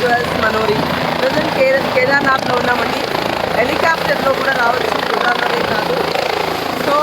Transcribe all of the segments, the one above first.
Jewels Manori. Present కేర కేదార్నాథ్లో ఉన్నామండి. హెలికాప్టర్లో కూడా రావచ్చు గుర్రాల్లోనే కాదు. సో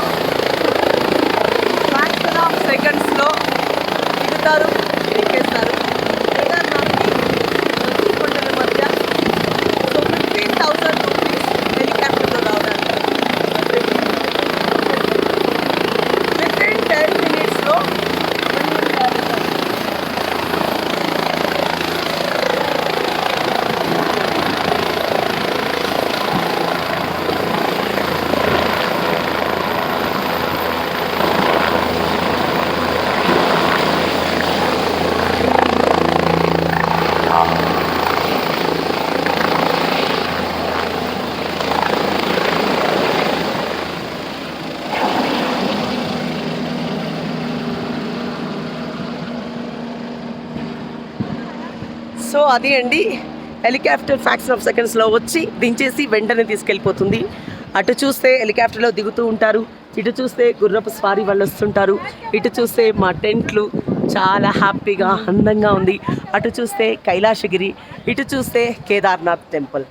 సో అది అండి హెలికాప్టర్ ఫ్యాక్షన్ ఆఫ్ సెకండ్స్లో వచ్చి దించేసి వెంటనే తీసుకెళ్ళిపోతుంది. అటు చూస్తే హెలికాప్టర్లో దిగుతూ ఉంటారు ఇటు చూస్తే గుర్రపు స్వారీ వాళ్ళు వస్తుంటారు ఇటు చూస్తే మా టెంట్లు చాలా హ్యాపీగా అందంగా ఉంది. అటు చూస్తే కైలాసగిరి ఇటు చూస్తే కేదార్నాథ్ టెంపుల్.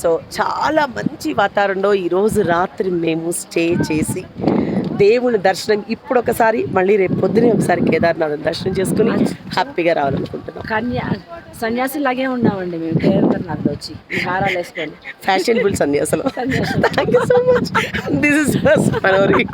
సో చాలా మంచి వాతావరణంలో ఈరోజు రాత్రి మేము స్టే చేసి దేవుని దర్శనం ఇప్పుడు ఒకసారి మళ్ళీ రేపు పొద్దునే ఒకసారి కేదార్నాథ్ దర్శనం చేసుకుని హ్యాపీగా రావాలనుకుంటున్నాం. కన్యా సన్యాసి లాగే ఉన్నామండి మేము కేదార్నాథ్ వచ్చి హారాలు వేసుకొని. Fashionable సన్యాసలు. Thank you so much this is Manori